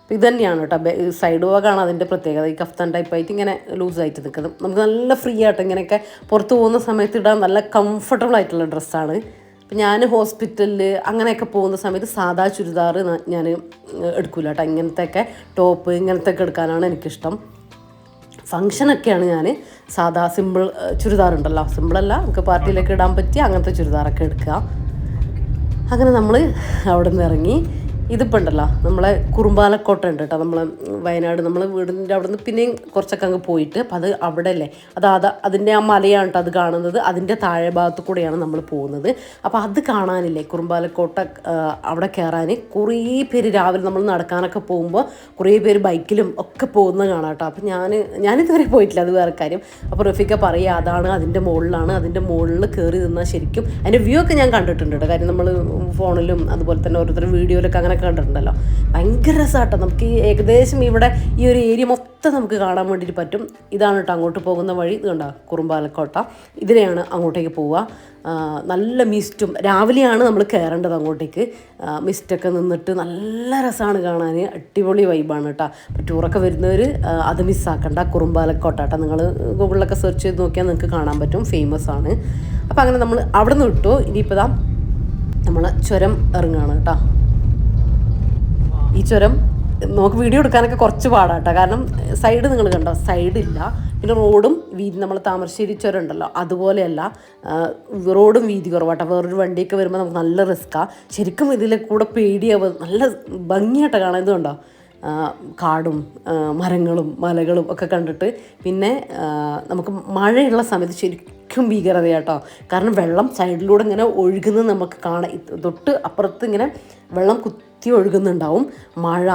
അപ്പം ഇത് തന്നെയാണ് കേട്ടോ സൈഡ് ഭാഗമാണ് അതിന്റെ പ്രത്യേകത. ഈ കഫ്താൻ ടൈപ്പായിട്ട് ഇങ്ങനെ ലൂസായിട്ട് നിൽക്കുന്നത്. നമുക്ക് നല്ല ഫ്രീ ആയിട്ട് ഇങ്ങനെയൊക്കെ പുറത്ത് പോകുന്ന സമയത്ത് ഇടാൻ നല്ല കംഫർട്ടബിൾ ആയിട്ടുള്ള ഡ്രസ്സാണ്. അപ്പം ഞാൻ ഹോസ്പിറ്റലിൽ അങ്ങനെയൊക്കെ പോകുന്ന സമയത്ത് സാധാ ചുരിദാർ ഞാൻ എടുക്കില്ല കേട്ടോ ഇങ്ങനത്തെയൊക്കെ ടോപ്പ് ഇങ്ങനത്തെയൊക്കെ എടുക്കാനാണ് എനിക്കിഷ്ടം. ഫങ്ഷനൊക്കെയാണ് ഞാൻ സാധാ സിമ്പിൾ ചുരിദാർ ഉണ്ടല്ലോ സിമ്പിളല്ല നമുക്ക് പാർട്ടിയിലൊക്കെ ഇടാൻ പറ്റിയ അങ്ങനത്തെ ചുരിദാറൊക്കെ എടുക്കുക. അങ്ങനെ നമ്മൾ അവിടെ നിന്ന് ഇറങ്ങി. ഇതിപ്പോൾ ഉണ്ടല്ലോ നമ്മളെ കുറുമ്പാലക്കോട്ട ഉണ്ട് കേട്ടോ നമ്മളെ വയനാട് നമ്മൾ വീടിന്റെ അവിടെ നിന്ന് പിന്നെയും കുറച്ചൊക്കെ അങ്ങ് പോയിട്ട് അപ്പം അത് അവിടെ അല്ലേ അത് അത് അതിന്റെ ആ മലയാണ് കേട്ടോ അത് കാണുന്നത് അതിന്റെ താഴെ ഭാഗത്ത് കൂടെയാണ് നമ്മൾ പോകുന്നത്. അപ്പോൾ അത് കാണാനില്ലേ കുറുമ്പാലക്കോട്ട അവിടെ കയറാൻ കുറേ പേര് രാവിലെ നമ്മൾ നടക്കാനൊക്കെ പോകുമ്പോൾ കുറേ പേര് ബൈക്കിലും ഒക്കെ പോകുന്നത് കാണാം കേട്ടോ. അപ്പം ഞാൻ ഞാനിതുവരെ പോയിട്ടില്ല അത് വേറെ കാര്യം. അപ്പോൾ റഫീക്ക പറയുക അതാണ് അതിന്റെ മുകളിലാണ് അതിന്റെ മുകളിൽ കയറി നിന്നാൽ ശരിക്കും അതിന്റെ വ്യൂ ഒക്കെ ഞാൻ കണ്ടിട്ടുണ്ട് കേട്ടോ. കാര്യം നമ്മൾ ഫോണിലും അതുപോലെ തന്നെ ഓരോരുത്തരും വീഡിയോയിലൊക്കെ അങ്ങനെ അങ്ങനെയൊക്കെ കണ്ടിട്ടുണ്ടല്ലോ. ഭയങ്കര രസമാട്ടോ നമുക്ക് ഈ ഏകദേശം ഇവിടെ ഈ ഒരു ഏരിയ മൊത്തം നമുക്ക് കാണാൻ വേണ്ടിയിട്ട് പറ്റും. ഇതാണ് കേട്ടോ അങ്ങോട്ട് പോകുന്ന വഴി. ഇത് കണ്ടോ? കുറുമ്പാലക്കോട്ട. ഇതിനെയാണ് അങ്ങോട്ടേക്ക് പോവുക. നല്ല മിസ്റ്റും. രാവിലെയാണ് നമ്മൾ കയറേണ്ടത് അങ്ങോട്ടേക്ക്. മിസ്റ്റൊക്കെ നിന്നിട്ട് നല്ല രസമാണ് കാണാൻ അടിപൊളി വൈബാണ് കേട്ടോ ടൂറൊക്കെ വരുന്നവർ അത് മിസ്സാക്കണ്ട കുറുമ്പാലക്കോട്ട കേട്ടോ നിങ്ങൾ ഗൂഗിളിലൊക്കെ സെർച്ച് ചെയ്ത് നോക്കിയാൽ നിങ്ങൾക്ക് കാണാൻ പറ്റും. ഫേമസ് ആണ്. അപ്പോൾ അങ്ങനെ നമ്മൾ അവിടെ നിന്ന് വിട്ടു. ഇനിയിപ്പോൾ നമ്മൾ ചുരം ഇറങ്ങുകയാണ് കേട്ടോ ഈ ചുരം നമുക്ക് വീഡിയോ എടുക്കാനൊക്കെ കുറച്ച് പാടാട്ടോ. കാരണം സൈഡ് നിങ്ങൾ കണ്ടോ? സൈഡില്ല പിന്നെ റോഡും വീതി നമ്മൾ താമരശ്ശേരി ചുരം ഉണ്ടല്ലോ. അതുപോലെയല്ല റോഡും വീതി കുറവാട്ടോ. വേറൊരു വണ്ടിയൊക്കെ വരുമ്പോൾ നമുക്ക് നല്ല റിസ്ക്കാണ് ശരിക്കും ഇതിൽ കൂടെ പേടിയാവുക നല്ല ഭംഗിയായിട്ട് കാണാൻ ഇത് കണ്ടോ കാടും മരങ്ങളും മലകളും ഒക്കെ കണ്ടിട്ട്. പിന്നെ നമുക്ക് മഴയുള്ള സമയത്ത് ശരിക്കും ഭീകരത കേട്ടോ കാരണം വെള്ളം സൈഡിലൂടെ ഇങ്ങനെ ഒഴുകുന്നത് നമുക്ക് കാണാം. തൊട്ട് അപ്പുറത്ത് ഇങ്ങനെ വെള്ളം കുത്തി ഒഴുകുന്നുണ്ടാവും. മഴ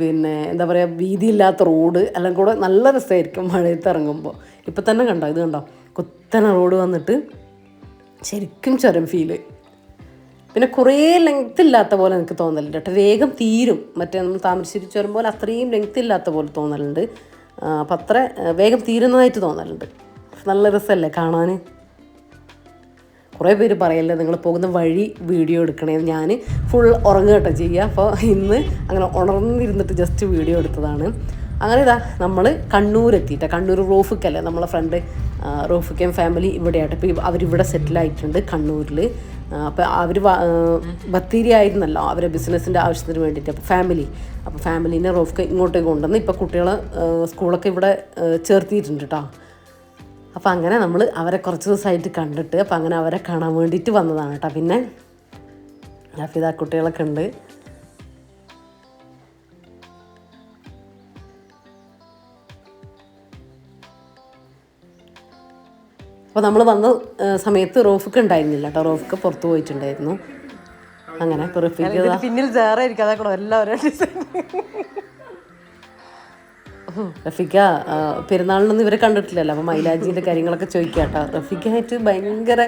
പിന്നെ എന്താ പറയുക വീതിയില്ലാത്ത റോഡ് എല്ലാം കൂടെ നല്ല രസമായിരിക്കും മഴയത്ത് ഇറങ്ങുമ്പോൾ. ഇപ്പം തന്നെ കണ്ടോ ഇത് കണ്ടോ? കുത്തനെ റോഡ് വന്നിട്ട് ശരിക്കും ചുരം ഫീൽ പിന്നെ കുറേ ലെങ്ത് ഇല്ലാത്ത പോലെ എനിക്ക് തോന്നലുണ്ട് കേട്ടോ. വേഗം തീരും. മറ്റേ നമ്മൾ താമരശ്ശേരി ചുരം പോലെ അത്രയും ലെങ്ത് ഇല്ലാത്ത പോലെ തോന്നലുണ്ട്. അപ്പം അത്ര വേഗം തീരുന്നതായിട്ട് തോന്നലുണ്ട്. നല്ല രസമല്ലേ കാണാൻ? കുറേ പേര് പറയല്ലേ നിങ്ങൾ പോകുന്ന വഴി വീഡിയോ എടുക്കണേ ഞാൻ ഫുൾ ഉറങ്ങുക കേട്ടോ ചെയ്യുക. അപ്പോൾ ഇന്ന് അങ്ങനെ ഉണർന്നിരുന്നിട്ട് ജസ്റ്റ് വീഡിയോ എടുത്തതാണ്. അങ്ങനെ ഇതാ നമ്മൾ കണ്ണൂർ എത്തിയിട്ട് കണ്ണൂർ റോഫിക്കല്ലേ നമ്മളെ ഫ്രണ്ട് റോഫിക്കൻ ഫാമിലി ഇവിടെയായിട്ട് ഇപ്പോൾ അവരിവിടെ സെറ്റിലായിട്ടുണ്ട് കണ്ണൂരിൽ അപ്പോൾ അവർ ബത്തേരി ആയിരുന്നല്ലോ അവരെ ബിസിനസ്സിന്റെ ആവശ്യത്തിന് വേണ്ടിയിട്ട്. അപ്പോൾ ഫാമിലി അപ്പോൾ ഫാമിലീനെ റോഫിക്ക ഇങ്ങോട്ടേക്ക് കൊണ്ടുവന്ന് ഇപ്പോൾ കുട്ടികളെ സ്കൂളൊക്കെ ഇവിടെ ചേർത്തിയിട്ടുണ്ട് കേട്ടോ അപ്പോൾ അങ്ങനെ നമ്മൾ അവരെ കുറച്ച് ദിവസമായിട്ട് കണ്ടിട്ട് അപ്പോൾ അങ്ങനെ അവരെ കാണാൻ വേണ്ടിയിട്ട് വന്നതാണ് കേട്ടോ. പിന്നെ ഹഫീദ കുട്ടികളൊക്കെ ഉണ്ട്. അപ്പോൾ നമ്മൾ വന്ന സമയത്ത് റോഫിക്ക് ഉണ്ടായിരുന്നില്ല കേട്ടോ. റോഫിക്ക് പുറത്ത് പോയിട്ടുണ്ടായിരുന്നു. അങ്ങനെ പിന്നിൽ ചേറെ ഇരിക്കും അതാക്കണോ എല്ലാവരും റഫിക്ക പെരുന്നാളിനൊന്നും ഇവരെ കണ്ടിട്ടില്ലല്ലോ? അപ്പോൾ മൈലാജിന്റെ കാര്യങ്ങളൊക്കെ ചോദിക്കാട്ടോ. റഫിക്കായിട്ട് ഭയങ്കര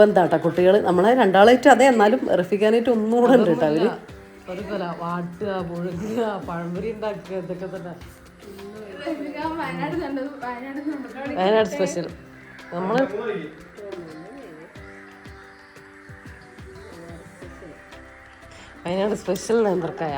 ബന്ധമാട്ടോ കുട്ടികൾ നമ്മളെ രണ്ടാളായിട്ട് അതെ എന്നാലും റഫിക്കാനായിട്ട് ഒന്നുകൂടെ ഉണ്ട് കേട്ടോ അവർ. അതുപോലെ വാട്ടുക മുഴുകുക പഴംപൊരി ഉണ്ടാക്കുക ഇതൊക്കെ തന്നെ. വയനാട് സ്പെഷ്യൽ നമ്മൾ വയനാട് സ്പെഷ്യൽ നേന്ത്രക്കായ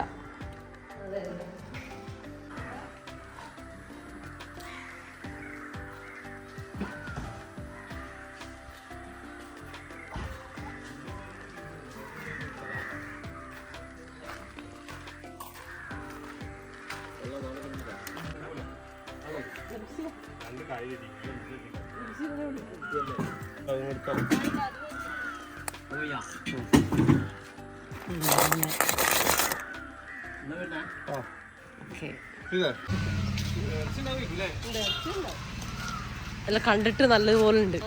അല്ല കണ്ടിട്ട് നല്ലതുപോലെ ഉണ്ട്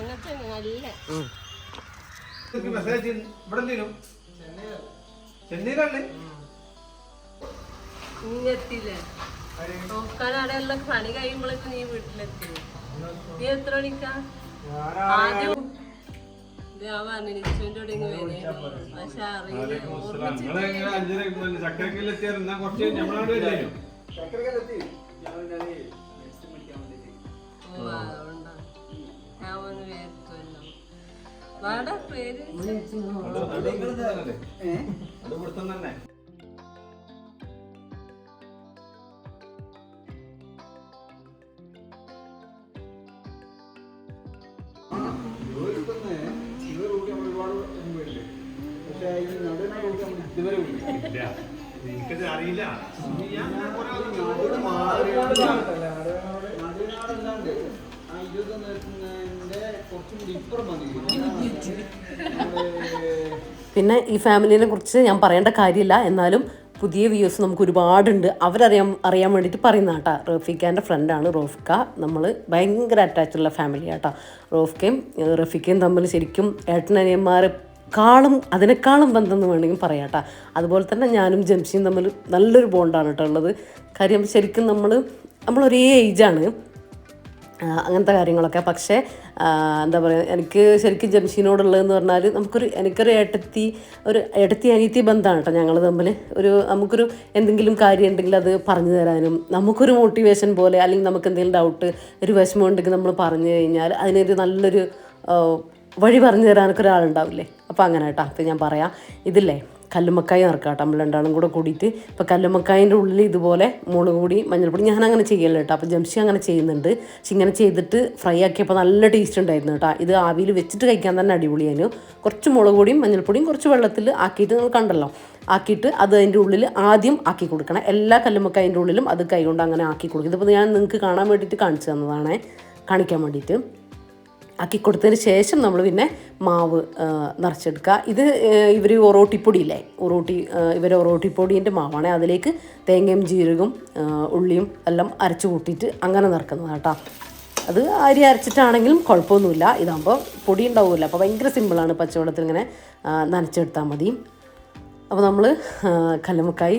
പണി കഴിയുമ്പോഴേക്കും നീ വീട്ടിലെത്തി. നീ എത്ര മണിക്കാ? ആദ്യം പക്ഷെ അറിയില്ല ചക്കരക്കല്ല എത്തിയാൽ കുറച്ച് നമ്മളോട് വരില്ലായിരുന്നു ഓ അതുകൊണ്ടാ ഞാൻ പിന്നെ ഈ ഫാമിലിനെ കുറിച്ച് ഞാൻ പറയേണ്ട കാര്യമില്ല. എന്നാലും പുതിയ വ്യൂസ് നമുക്ക് ഒരുപാടുണ്ട്. അവരറിയാൻ അറിയാൻ വേണ്ടിയിട്ട് പറയുന്ന കേട്ടോ റഫീഖാന്റെ ഫ്രണ്ടാണ് റോഫിക്ക. നമ്മൾ ഭയങ്കര അറ്റാച്ച് ഉള്ള ഫാമിലി കേട്ടോ റോഫിക്കയും റഫീഖയും തമ്മിൽ ശരിക്കും ഏട്ടനനിയന്മാരെക്കാളും അതിനേക്കാളും ബന്ധം എന്ന് വേണമെങ്കിൽ പറയാം കേട്ടോ അതുപോലെ തന്നെ ഞാനും ജംഷിയും തമ്മിൽ നല്ലൊരു ബോണ്ടാണ് കേട്ടോ ഉള്ളത്. കാര്യം ശരിക്കും നമ്മൾ നമ്മൾ ഒരേ ഏജാണ് അങ്ങനത്തെ കാര്യങ്ങളൊക്കെ. പക്ഷേ എന്താ പറയുക എനിക്ക് ശരിക്കും ജംഷീനോടുള്ളതെന്ന് പറഞ്ഞാൽ നമുക്കൊരു എനിക്കൊരു ഏട്ടത്തി ഒരു ഏട്ടത്തി അനിയത്തി ബന്ധമാണ് കേട്ടോ ഞങ്ങൾ തമ്മിൽ ഒരു നമുക്കൊരു എന്തെങ്കിലും കാര്യം ഉണ്ടെങ്കിൽ അത് പറഞ്ഞു തരാനും നമുക്കൊരു മോട്ടിവേഷൻ പോലെ അല്ലെങ്കിൽ നമുക്ക് എന്തെങ്കിലും ഡൗട്ട് ഒരു വിഷമം ഉണ്ടെങ്കിൽ നമ്മൾ പറഞ്ഞു കഴിഞ്ഞാൽ അതിനൊരു നല്ലൊരു വഴി പറഞ്ഞു തരാനൊക്കെ ഒരാളുണ്ടാവില്ലേ? അപ്പോൾ അങ്ങനെ കേട്ടോ. അപ്പോൾ ഞാൻ പറയാം. ഇതില്ലേ? കല്ലുമ്മക്കായ നിറക്കാം കേട്ടോ. നമ്മൾ രണ്ടാളും കൂടെ കൂടിയിട്ട് ഇപ്പോൾ കല്ലുമ്മക്കായന്റെ ഉള്ളിൽ ഇതുപോലെ മുളക് പൊടി മഞ്ഞൾപ്പൊടി ഞാൻ അങ്ങനെ ചെയ്യലോ കേട്ടോ. അപ്പോൾ ജംഷി അങ്ങനെ ചെയ്യുന്നുണ്ട്. പക്ഷെ ഇങ്ങനെ ചെയ്തിട്ട് ഫ്രൈ ആക്കിയപ്പോൾ നല്ല ടേസ്റ്റ് ഉണ്ടായിരുന്നു കേട്ടോ. ഇത് ആവിയിൽ വെച്ചിട്ട് കഴിക്കാൻ തന്നെ അടിപൊളിയായിരുന്നു കുറച്ച് മുളക് പൊടിയും മഞ്ഞൾപ്പൊടിയും കുറച്ച് വെള്ളത്തിൽ ആക്കിയിട്ട് നിങ്ങൾ കണ്ടല്ലോ. ആക്കിയിട്ട് അത് അതിന്റെ ഉള്ളിൽ ആദ്യം ആക്കി കൊടുക്കണം. എല്ലാ കല്ലുമക്കായന്റെ ഉള്ളിലും അത് കൈകൊണ്ട് അങ്ങനെ ആക്കി കൊടുക്കും ഇതിപ്പോൾ ഞാൻ നിങ്ങൾക്ക് കാണാൻ വേണ്ടിയിട്ട് കാണിച്ചു തന്നതാണേ. കാണിക്കാൻ വേണ്ടിയിട്ട്. ആക്കി കൊടുത്തതിന് ശേഷം നമ്മൾ പിന്നെ മാവ് നിറച്ചെടുക്കുക. ഇത് ഇവർ ഒറോട്ടിപ്പൊടിയില്ലേ? ഒറോട്ടി ഇവർ ഒറോട്ടിപ്പൊടീന്റെ മാവാണ്. അതിലേക്ക് തേങ്ങയും ജീരകവും ഉള്ളിയും എല്ലാം അരച്ച് കൂട്ടിയിട്ട് അങ്ങനെ നിറക്കുന്നതാണ് കേട്ടോ. അത് അരി അരച്ചിട്ടാണെങ്കിലും കുഴപ്പമൊന്നുമില്ല. ഇതാകുമ്പോൾ പൊടി ഉണ്ടാവില്ല അപ്പോൾ ഭയങ്കര സിമ്പിളാണ് പച്ചവെള്ളത്തിൽ ഇങ്ങനെ നനച്ചെടുത്താൽ മതി. അപ്പോൾ നമ്മൾ കല്ലുമുക്കായി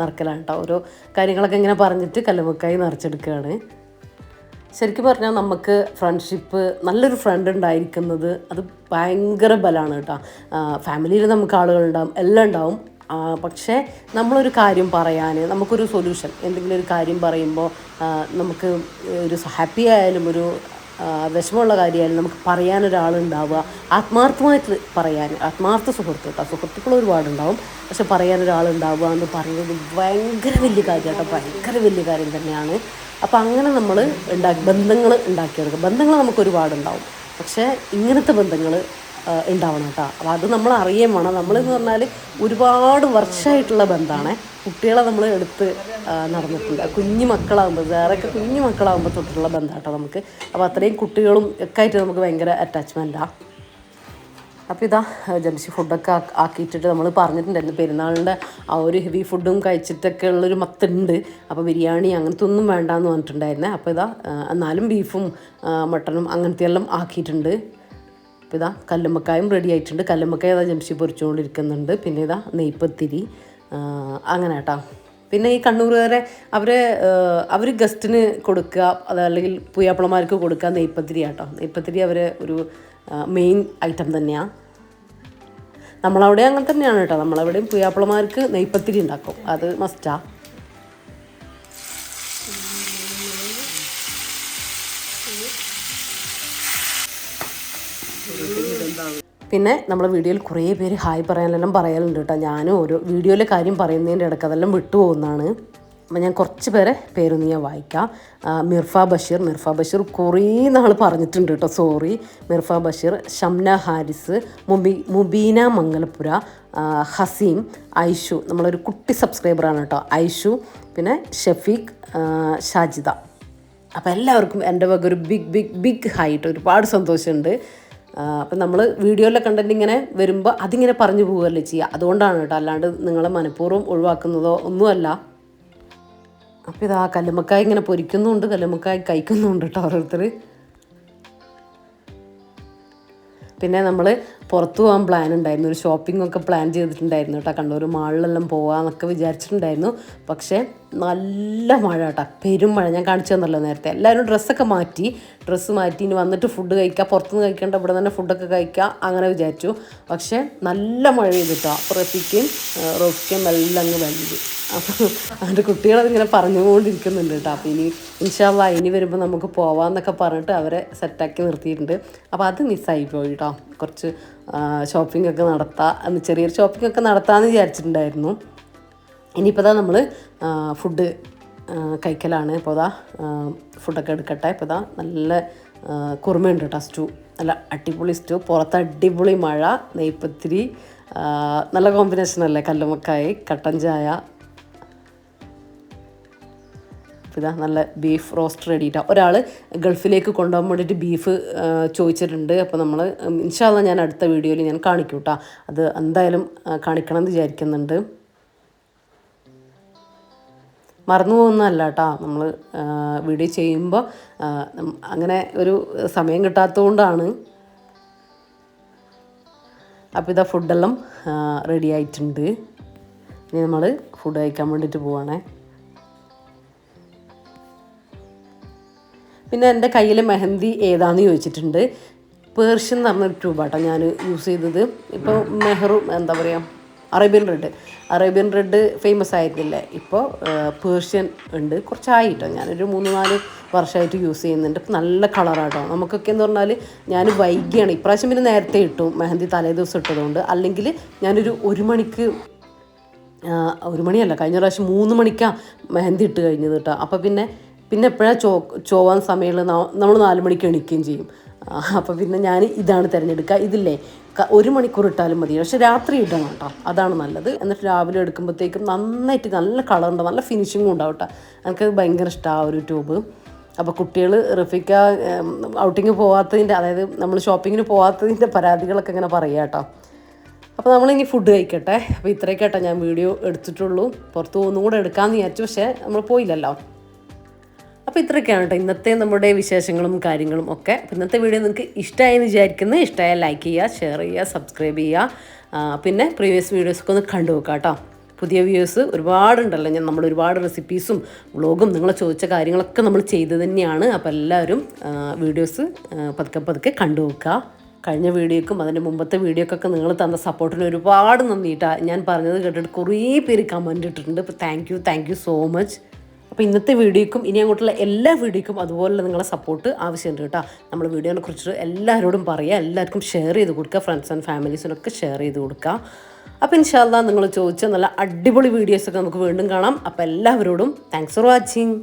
നിറക്കലാണ് കേട്ടോ. ഓരോ കാര്യങ്ങളൊക്കെ ഇങ്ങനെ പറഞ്ഞിട്ട് കല്ലുമുക്കായി നിറച്ചെടുക്കുകയാണ്. ശരിക്കും പറഞ്ഞാൽ നമുക്ക് ഫ്രണ്ട്ഷിപ്പ് നല്ലൊരു ഫ്രണ്ട് ഉണ്ടായിരിക്കുന്നത് അത് ഭയങ്കര ബലമാണ് കേട്ടോ. ഫാമിലിയിൽ നമുക്ക് ആളുകളുണ്ടാവും എല്ലാം ഉണ്ടാവും. പക്ഷേ നമ്മളൊരു കാര്യം പറയാൻ നമുക്കൊരു സൊല്യൂഷൻ എന്തെങ്കിലും ഒരു കാര്യം പറയുമ്പോൾ നമുക്ക് ഒരു ഹാപ്പി ആയാലും ഒരു വിഷമമുള്ള കാര്യമായാലും നമുക്ക് പറയാനൊരാളുണ്ടാവുക ആത്മാർത്ഥമായിട്ട് പറയാൻ ആത്മാർത്ഥ സുഹൃത്ത് കേട്ടോ. സുഹൃത്തുക്കൾ ഒരുപാടുണ്ടാവും പക്ഷെ പറയാനൊരാളുണ്ടാവുക എന്ന് പറയുന്നത് ഭയങ്കര വലിയ കാര്യം കേട്ടോ ഭയങ്കര വലിയ കാര്യം തന്നെയാണ്. അപ്പോൾ അങ്ങനെ നമ്മൾ ഉണ്ടാക്കി ബന്ധങ്ങൾ ഉണ്ടാക്കിയെടുക്കുക ബന്ധങ്ങൾ നമുക്ക് ഒരുപാടുണ്ടാവും പക്ഷേ ഇങ്ങനത്തെ ബന്ധങ്ങൾ ഉണ്ടാവണം കേട്ടോ. അപ്പോൾ അത് നമ്മൾ അറിയേം വേണം. നമ്മളെന്ന് പറഞ്ഞാൽ ഒരുപാട് വർഷമായിട്ടുള്ള ബന്ധമാണ് കുട്ടികളെ നമ്മൾ എടുത്ത് നടന്നിട്ടുണ്ട്. കുഞ്ഞു മക്കളാകുമ്പോൾ വേറെയൊക്കെ കുഞ്ഞു മക്കളാകുമ്പോൾ തൊട്ടുള്ള ബന്ധം കേട്ടോ നമുക്ക്. അപ്പോൾ അത്രയും കുട്ടികളും ഒക്കെ ആയിട്ട് നമുക്ക് ഭയങ്കര അറ്റാച്ച്മെന്റാണ് അപ്പോൾ ഇതാ ജംഷി ഫുഡൊക്കെ ആക്കിയിട്ടിട്ട് നമ്മൾ പറഞ്ഞിട്ടുണ്ടായിരുന്നു. പെരുന്നാളിന്റെ ആ ഒരു ഹെവി ഫുഡും കഴിച്ചിട്ടൊക്കെ ഉള്ളൊരു മത്തുണ്ട്. അപ്പോൾ ബിരിയാണി അങ്ങനത്തെ ഒന്നും വേണ്ടാന്ന് പറഞ്ഞിട്ടുണ്ടായിരുന്നെ. അപ്പോൾ ഇതാ എന്നാലും ബീഫും മട്ടണും അങ്ങനത്തെ എല്ലാം ആക്കിയിട്ടുണ്ട്. അപ്പോൾ ഇതാ കല്ലുമ്മക്കായും റെഡി ആയിട്ടുണ്ട്. കല്ലുമ്മക്കായ ഇതാ ജംഷി പൊരിച്ചുകൊണ്ടിരിക്കുന്നുണ്ട്. പിന്നെ ഇതാ നെയ്പ്പത്തിരി അങ്ങനെ കേട്ടോ. പിന്നെ ഈ കണ്ണൂരുകാരെ അവരെ അവർ ഗസ്റ്റിന് കൊടുക്കുക അതല്ലെങ്കിൽ പൂയാപ്പിളമാർക്ക് കൊടുക്കുക നെയ്പ്പത്തിരി കേട്ടോ നെയ്പ്പത്തിരി അവരെ ഒരു മെയിൻ ഐറ്റം തന്നെയാണ് നമ്മളവിടെ അങ്ങനെ തന്നെയാണ് കേട്ടോ. നമ്മളവിടെയും പുയ്യാപ്പിളമാർക്ക് നെയ്പ്പത്തിരി ഉണ്ടാക്കും. അത് മസ്റ്റാ പിന്നെ നമ്മുടെ വീഡിയോയിൽ കുറേ പേര് ഹായ് പറയാനെല്ലാം പറയലുണ്ട് കേട്ടോ. ഞാനും ഓരോ വീഡിയോയിലെ കാര്യം പറയുന്നതിന്റെ ഇടയ്ക്ക് അതെല്ലാം വിട്ടുപോകുന്നതാണ്. ഞാൻ കുറച്ച് പേരെ പേരൊന്ന് ഞാൻ വായിക്കാം. മിർഫ ബഷീർ. മിർഫ ബഷീർ കുറേ നാൾ പറഞ്ഞിട്ടുണ്ട് കേട്ടോ സോറി മിർഫ ബഷീർ ഷംന ഹാരിസ് മുബി മുബീന മംഗലപുര ഹസീം ഐഷു. നമ്മളൊരു കുട്ടി സബ്സ്ക്രൈബറാണ് കേട്ടോ ഐഷു പിന്നെ ഷഫീഖ് ഷാജിദ. അപ്പോൾ എല്ലാവർക്കും എന്റെ വക ഒരു ബിഗ് ബിഗ് ബിഗ് ഹൈറ്റ് ഒരുപാട് സന്തോഷമുണ്ട്. അപ്പം നമ്മൾ വീഡിയോയിലെ കണ്ടന്റ് ഇങ്ങനെ വരുമ്പോൾ അതിങ്ങനെ പറഞ്ഞു പോവുകയല്ലേ ചെയ്യുക. അതുകൊണ്ടാണ് കേട്ടോ അല്ലാണ്ട് നിങ്ങളെ മനഃപൂർവം ഒഴിവാക്കുന്നതോ ഒന്നുമല്ല. അപ്പോൾ ഇതാ കല്ലുമ്മക്കായ ഇങ്ങനെ പൊരിക്കുന്നുണ്ട് കല്ലുമ്മക്കായ കഴിക്കുന്നുണ്ട് കേട്ടോ ഓരോരുത്തർ പിന്നെ നമ്മൾ പുറത്തു പോകാൻ പ്ലാൻ ഉണ്ടായിരുന്നു. ഒരു ഷോപ്പിംഗ് ഒക്കെ പ്ലാൻ ചെയ്തിട്ടുണ്ടായിരുന്നു കേട്ടോ. ഒരു മാളിലെല്ലാം പോകാമെന്നൊക്കെ വിചാരിച്ചിട്ടുണ്ടായിരുന്നു. പക്ഷേ നല്ല മഴ കേട്ടോ. പെരും മഴ. ഞാൻ കാണിച്ചു തന്നല്ലോ നേരത്തെ. എല്ലാവരും ഡ്രസ്സൊക്കെ മാറ്റി. ഡ്രസ്സ് മാറ്റി. ഇനി വന്നിട്ട് ഫുഡ് കഴിക്കുക പുറത്തുനിന്ന് കഴിക്കേണ്ട ഇവിടെ തന്നെ ഫുഡൊക്കെ കഴിക്കാം. അങ്ങനെ വിചാരിച്ചു. പക്ഷേ നല്ല മഴ ചെയ്തിട്ടോ അപ്പോൾ റഫിക്കും റഫിക്കും എല്ലാം അങ്ങ് വലിയ അപ്പോൾ അതിന്റെ കുട്ടികളതിങ്ങനെ പറഞ്ഞുകൊണ്ടിരിക്കുന്നുണ്ട് കേട്ടോ. അപ്പോൾ ഇനി ഇൻഷാല്ല ഇനി വരുമ്പോൾ നമുക്ക് പോവാന്നൊക്കെ പറഞ്ഞിട്ട് അവരെ സെറ്റാക്കി നിർത്തിയിട്ടുണ്ട്. അപ്പോൾ അത് മിസ്സായി പോയി കേട്ടോ. കുറച്ച് ഷോപ്പിംഗ് ഒക്കെ നടത്താം എന്ന് ചെറിയൊരു ഷോപ്പിംഗ് ഒക്കെ നടത്താമെന്ന് വിചാരിച്ചിട്ടുണ്ടായിരുന്നു. ഇനിയിപ്പോൾ നമ്മൾ ഫുഡ് കഴിക്കലാണ്. ഇപ്പോൾ ഇതാ ഫുഡൊക്കെ എടുക്കട്ടെ. ഇപ്പോൾ ഇതാ നല്ല കുറുമയുണ്ട് കേട്ടോ സ്റ്റൂ നല്ല അടിപൊളി സ്റ്റൂ പുറത്ത് അടിപൊളി മഴ നെയ്പ്പത്തിരി നല്ല കോമ്പിനേഷൻ അല്ലേ? കല്ലുമക്കായി കട്ടൻ ചായ ഇതാ നല്ല ബീഫ് റോസ്റ്റ് റെഡി റെഡിയിട്ടാ ഒരാൾ ഗൾഫിലേക്ക് കൊണ്ടുപോകാൻ വേണ്ടിയിട്ട് ബീഫ് ചോദിച്ചിട്ടുണ്ട്. അപ്പോൾ നമ്മൾ ഇൻഷാല്ല ഞാൻ അടുത്ത വീഡിയോയിൽ ഞാൻ കാണിക്കും കേട്ടോ അത് എന്തായാലും കാണിക്കണം എന്ന് വിചാരിക്കുന്നുണ്ട്. മറന്നു പോകുന്നതല്ല കേട്ടോ നമ്മൾ വീഡിയോ ചെയ്യുമ്പോൾ അങ്ങനെ ഒരു സമയം കിട്ടാത്തതുകൊണ്ടാണ്. അപ്പോൾ ഇതാ ഫുഡെല്ലാം റെഡി ആയിട്ടുണ്ട്. ഇനി നമ്മൾ ഫുഡ് കഴിക്കാൻ വേണ്ടിയിട്ട് പോവാണേ. പിന്നെ എന്റെ കയ്യിൽ മെഹന്തി ഏതാന്ന് ചോദിച്ചിട്ടുണ്ട്. പേർഷ്യൻ എന്ന് പറഞ്ഞൊരു ട്യൂബാട്ടോ ഞാൻ യൂസ് ചെയ്തത്. ഇപ്പോൾ മെഹറു എന്താ പറയുക Arabian red Arabian red famous ആയിരുന്നില്ലേ? ഇപ്പോൾ പേർഷ്യൻ ഉണ്ട്. കുറച്ചായിട്ടോ ഞാനൊരു മൂന്ന് നാല് വർഷമായിട്ട് യൂസ് ചെയ്യുന്നുണ്ട്. നല്ല കളറാട്ടോ നമുക്കൊക്കെ എന്ന് പറഞ്ഞാൽ ഞാൻ വൈകിയാണ്. ഇപ്രാവശ്യം പിന്നെ നേരത്തെ ഇട്ടു. മെഹന്തി തലേ ദിവസം ഇട്ടതുകൊണ്ട്. അല്ലെങ്കിൽ ഞാനൊരു ഒരു മണിക്ക് ഒരു മണിയല്ല. കഴിഞ്ഞ പ്രാവശ്യം മൂന്ന് മണിക്കാണ് മെഹന്തി ഇട്ട് കഴിഞ്ഞത് കേട്ടോ അപ്പോൾ പിന്നെ പിന്നെ എപ്പോഴാണ് ചോ ചോവാൻ സമയമുള്ള നമ്മൾ നാല് മണിക്ക് എണീക്കുകയും ചെയ്യും. അപ്പോൾ പിന്നെ ഞാൻ ഇതാണ് തിരഞ്ഞെടുക്കുക ഇതില്ലേ ഒരു മണിക്കൂർ ഇട്ടാലും മതി. പക്ഷെ രാത്രി ഇടണം കേട്ടോ. അതാണ് നല്ലത്. എന്നിട്ട് രാവിലെ എടുക്കുമ്പോഴത്തേക്കും നന്നായിട്ട് നല്ല കളർ കളറുണ്ട് നല്ല ഫിനിഷിങ്ങും ഉണ്ടാവും കേട്ടോ എനിക്കത് ഭയങ്കര ഇഷ്ടമാണ് ആ ഒരു ട്യൂബ് അപ്പോൾ കുട്ടികൾ റഫിക്ക ഔട്ടിങ് പോവാത്തതിന്റെ അതായത് നമ്മൾ ഷോപ്പിങ്ങിന് പോവാത്തതിന്റെ പരാതികളൊക്കെ ഇങ്ങനെ പറയുക കേട്ടോ. അപ്പോൾ നമ്മളിനി ഫുഡ് കഴിക്കട്ടെ. അപ്പോൾ ഇത്രയൊക്കെ കേട്ടോ ഞാൻ വീഡിയോ എടുത്തിട്ടുള്ളൂ. പുറത്ത് ഒന്നും കൂടെ എടുക്കാമെന്ന് വിചാരിച്ചു. പക്ഷേ നമ്മൾ പോയില്ലല്ലോ. അപ്പോൾ ഇത്രയൊക്കെയാണ് കേട്ടോ ഇന്നത്തെ നമ്മുടെ വിശേഷങ്ങളും കാര്യങ്ങളും ഒക്കെ. അപ്പോൾ ഇന്നത്തെ വീഡിയോ നിങ്ങൾക്ക് ഇഷ്ടമായെന്ന് വിചാരിക്കുന്നത് ഇഷ്ടമായാൽ ലൈക്ക് ചെയ്യുക ഷെയർ ചെയ്യുക സബ്സ്ക്രൈബ് ചെയ്യുക. പിന്നെ പ്രീവിയസ് വീഡിയോസൊക്കെ ഒന്ന് കണ്ടു നോക്കാം കേട്ടോ. പുതിയ വ്യൂസ് ഒരുപാടുണ്ടല്ലോ. ഞാൻ നമ്മൾ ഒരുപാട് റെസിപ്പീസും വ്ളോഗും നിങ്ങൾ ചോദിച്ച കാര്യങ്ങളൊക്കെ നമ്മൾ ചെയ്തു തന്നെയാണ്. അപ്പോൾ എല്ലാവരും വീഡിയോസ് പതുക്കെ പതുക്കെ കണ്ടു നോക്കുക. കഴിഞ്ഞ വീഡിയോക്കും അതിന്റെ മുമ്പത്തെ വീഡിയോക്കൊക്കെ നിങ്ങൾ തന്ന സപ്പോർട്ടിന് ഒരുപാട് നന്ദിയിട്ടാണ് ഞാൻ പറഞ്ഞത് കേട്ടിട്ട് കുറേ പേര് കമന്റ് ഇട്ടിട്ടുണ്ട്. അപ്പോൾ thank you thank you so much അപ്പോൾ ഇന്നത്തെ വീഡിയോക്കും ഇനി അങ്ങോട്ടുള്ള എല്ലാ വീഡിയോക്കും അതുപോലെ നിങ്ങളെ സപ്പോർട്ട് ആവശ്യമുണ്ട് കേട്ടോ. നമ്മൾ വീഡിയോനെ കുറിച്ചിട്ട് എല്ലാവരോടും പറയുക എല്ലാവർക്കും ഷെയർ ചെയ്ത് കൊടുക്കുക ഫ്രണ്ട്സ് ആൻഡ് ഫാമിലീസിനൊക്കെ ഷെയർ ചെയ്ത് കൊടുക്കുക. അപ്പോൾ ഇൻഷാല്ല നിങ്ങൾ ചോദിച്ച നല്ല അടിപൊളി വീഡിയോസൊക്കെ നമുക്ക് വീണ്ടും കാണാം. അപ്പോൾ എല്ലാവരോടും താങ്ക്സ് ഫോർ വാച്ചിങ്